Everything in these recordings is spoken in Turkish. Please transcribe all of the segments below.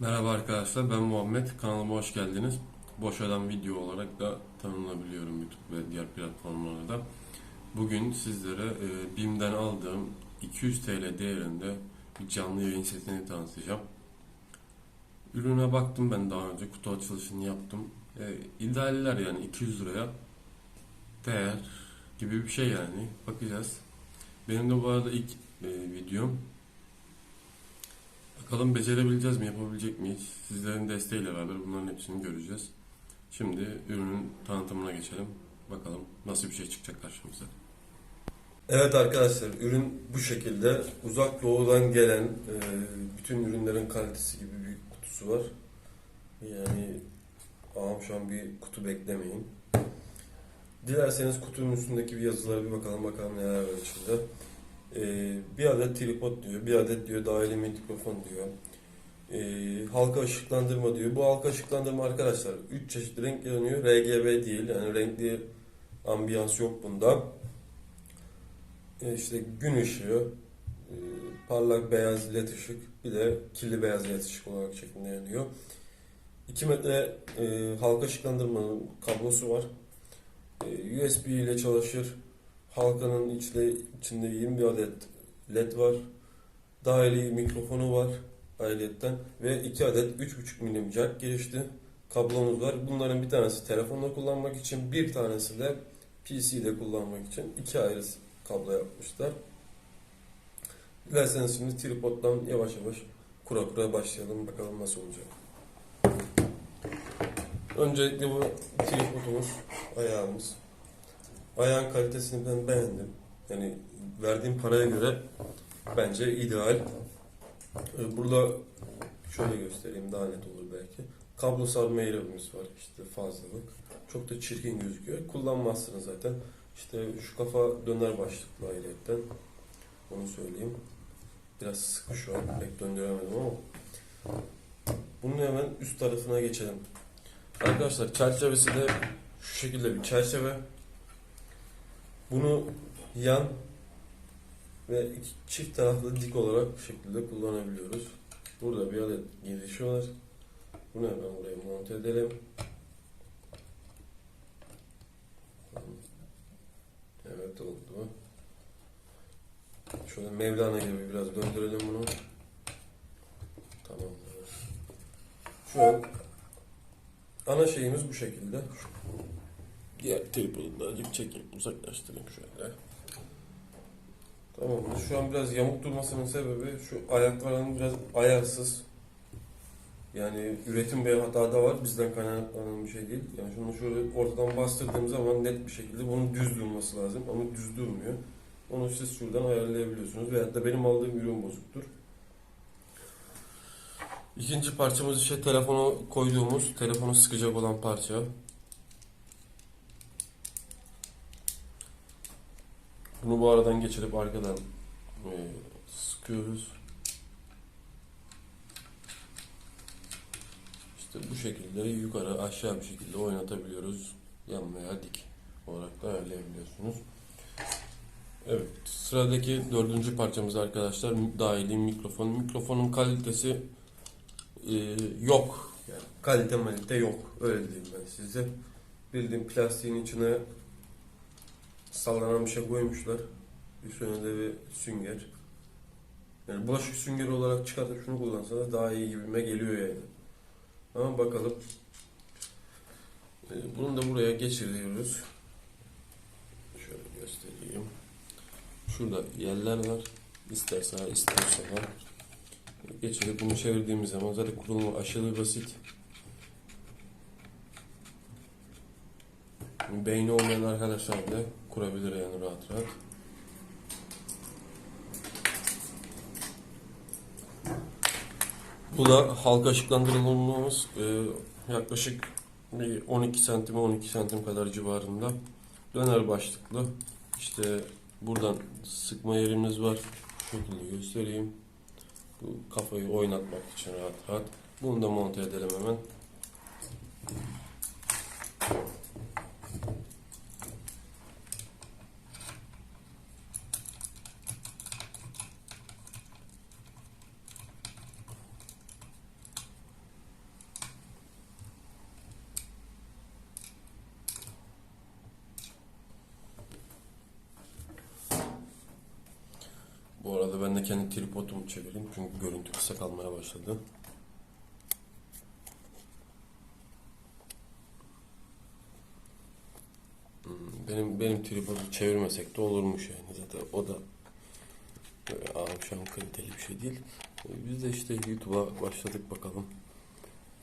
Merhaba arkadaşlar ben Muhammed kanalıma hoş geldiniz. Boş adam video olarak da tanınabiliyorum YouTube ve diğer platformlarda. Bugün sizlere e, BİM'den aldığım 200 TL değerinde bir canlı yayın setini tanıtacağım. Ürüne baktım ben daha önce kutu açılışını yaptım. E, idealler yani 200 liraya değer gibi bir şey yani bakacağız. Benim de bu arada ilk e, videom. Bakalım becerebileceğiz mi, yapabilecek miyiz? Sizlerin desteğiyle beraber bunların hepsini göreceğiz. Şimdi ürünün tanıtımına geçelim. Bakalım nasıl bir şey çıkacak karşımıza. Evet arkadaşlar, ürün bu şekilde. Uzak doğudan gelen e, bütün ürünlerin kalitesi gibi bir kutusu var. Yani ağam şu an bir kutu beklemeyin. Dilerseniz kutunun üstündeki bir yazılara bir bakalım bakalım neler var içinde. Ee, bir adet tripod diyor, bir adet diyor dahili mikrofon diyor. Ee, halka ışıklandırma diyor. Bu halka ışıklandırma arkadaşlar 3 çeşit renk yanıyor. RGB değil yani renkli ambiyans yok bunda. Ee, işte gün ışığı, e, parlak beyaz led ışık, bir de kirli beyaz led ışık olarak şeklinde yanıyor. 2 metre e, halka ışıklandırmanın kablosu var. E, USB ile çalışır. Halkanın içinde, içinde 20 adet led var. Dahili mikrofonu var ayrıyetten ve 2 adet 3.5 milim jack girişli kablomuz var. Bunların bir tanesi telefonla kullanmak için, bir tanesi de PC'de kullanmak için iki ayrı kablo yapmışlar. Dilerseniz şimdi tripoddan yavaş yavaş kura kura başlayalım bakalım nasıl olacak. Öncelikle bu tripodumuz, ayağımız. Ayağın kalitesini ben beğendim. Yani verdiğim paraya göre bence ideal. Ee, Burada şöyle göstereyim daha net olur belki. Kablo sarma yerimiz var işte fazlalık. Çok da çirkin gözüküyor. Kullanmazsınız zaten. İşte şu kafa döner başlıklı ayrıyetten. Onu söyleyeyim. Biraz sıkı şu an. Pek döndüremedim ama. Bunun hemen üst tarafına geçelim. Arkadaşlar çerçevesi de şu şekilde bir çerçeve. Bunu yan ve iki çift taraflı dik olarak bu şekilde kullanabiliyoruz. Burada bir adet girişi var. Bunu hemen buraya monte edelim. Evet oldu. Şöyle Mevlana gibi biraz döndürelim bunu. Tamam. Şu an ana şeyimiz bu şekilde. Diğer da azıcık çekeyim, uzaklaştırayım şöyle. Tamam. Şu an biraz yamuk durmasının sebebi şu ayakların biraz ayarsız. Yani üretim bir hata da var. Bizden kaynaklanan bir şey değil. Yani şunu şöyle ortadan bastırdığım zaman net bir şekilde bunun düz durması lazım. Ama düz durmuyor. Onu siz şuradan ayarlayabiliyorsunuz. Veyahut da benim aldığım ürün bozuktur. İkinci parçamız işte telefonu koyduğumuz, telefonu sıkacak olan parça. Bunu bu aradan geçirip arkadan e, sıkıyoruz. İşte bu şekilde yukarı aşağı bir şekilde oynatabiliyoruz. Yan veya dik olarak da ayarlayabiliyorsunuz. Evet sıradaki dördüncü parçamız arkadaşlar dahili mikrofon. Mikrofonun kalitesi e, yok. Yani kalite malite yok. Öyle diyeyim ben size. Bildiğim plastiğin içine sallanan bir şey koymuşlar. Üstüne de bir sünger. Yani bulaşık süngeri olarak çıkartıp şunu kullansanız daha iyi gibime geliyor yani. Ama bakalım. Ee, Bunu da buraya geçiriyoruz. Şöyle göstereyim. Şurada yerler var. İster sağa ister. Geçirip bunu çevirdiğimiz zaman zaten kurulumu aşırı basit. Beyni olmayan arkadaşlar bile kurabilir yani rahat rahat. Bu da halka ışıklandırılmamız e, yaklaşık bir 12 santim 12 santim kadar civarında. Döner başlıklı. İşte buradan sıkma yerimiz var. Şu şekilde göstereyim. Bu kafayı oynatmak için rahat rahat. Bunu da monte edelim hemen. Arada ben de kendi tripodumu çevireyim çünkü görüntü kısa kalmaya başladı. Hmm, Benim benim tripodu çevirmesek de olurmuş yani zaten o da akşam kaliteli bir şey değil. Biz de işte YouTube'a başladık bakalım.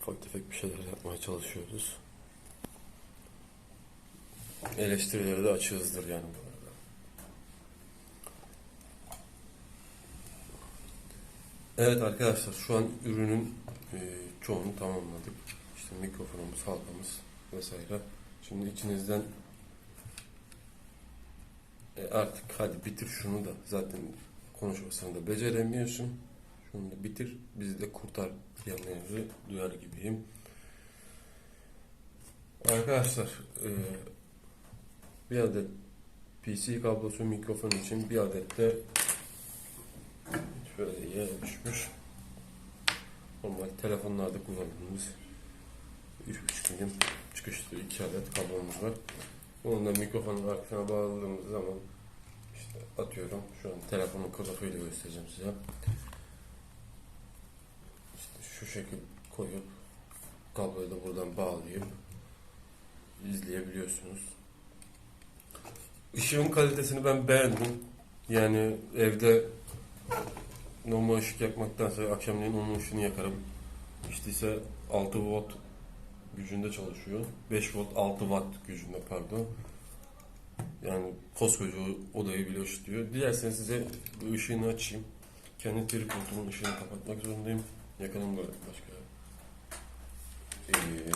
Ufak tefek bir şeyler yapmaya çalışıyoruz. Eleştirileri de açığızdır yani bu arada. Evet arkadaşlar şu an ürünün e, çoğunu tamamladık. İşte mikrofonumuz, halkamız vesaire. Şimdi içinizden e, artık hadi bitir şunu da zaten konuşmasını da beceremiyorsun. Şunu da bitir bizi de kurtar diyenleri duyar gibiyim. Arkadaşlar e, bir adet PC kablosu mikrofon için bir adet de şöyle yere düşmüş. Normal telefonlarda kullandığımız 3.5 milim çıkışlı iki adet kablomuz var. Bunu da mikrofonun arkasına bağladığımız zaman işte atıyorum. Şu an telefonun kılıfıyla göstereceğim size. İşte şu şekil koyup kabloyu da buradan bağlayıp izleyebiliyorsunuz. Işığın kalitesini ben beğendim. Yani evde normal ışık yakmaktansa akşamleyin onun ışığını yakarım. İşte ise 6 volt gücünde çalışıyor. 5 volt 6 watt gücünde pardon. Yani koskoca odayı bile ışıtıyor. Dilerseniz size bu ışığını açayım. Kendi tripodumun ışığını kapatmak zorundayım. Yakalım böyle başka. Ee,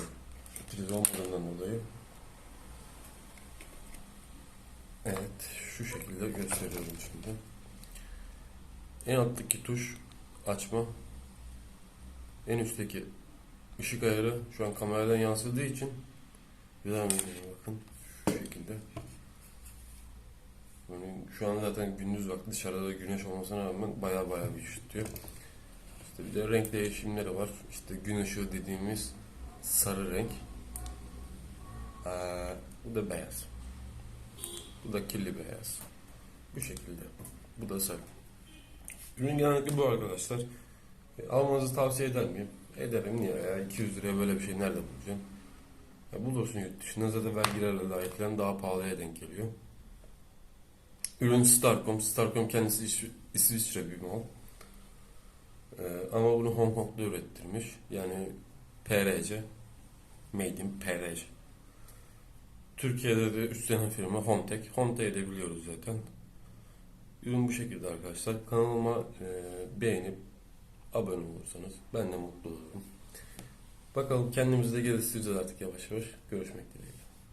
priz olmadığından dolayı. Evet, şu şekilde gösteriyorum şimdi. En alttaki tuş açma. En üstteki ışık ayarı şu an kameradan yansıdığı için devam edelim bakın şu şekilde. Yani şu an zaten gündüz vakti dışarıda güneş olmasına rağmen baya baya bir ışıtıyor. İşte bir de renk değişimleri var. İşte gün ışığı dediğimiz sarı renk. Ee, bu da beyaz. Bu da kirli beyaz. Bu şekilde. Bu da sarı. Ürün genellikle bu arkadaşlar. E, almanızı tavsiye eder miyim? Ederim. Niye ya? 200 liraya böyle bir şey nerede bulacaksın? Ya bulursun yurt dışında zaten vergilerle dahil daha pahalıya denk geliyor. Ürün Starcom. Starcom kendisi İs- İsviçre bir mal. Ee, ama bunu Hong Kong'da ürettirmiş. Yani PRC. Made in PRC. Türkiye'de de üstlenen firma Homtek. Homtek'i de biliyoruz zaten. Ürün bu şekilde arkadaşlar. Kanalıma e, beğenip abone olursanız ben de mutlu olurum. Bakalım kendimizi de geliştireceğiz artık yavaş yavaş. Görüşmek dileğiyle.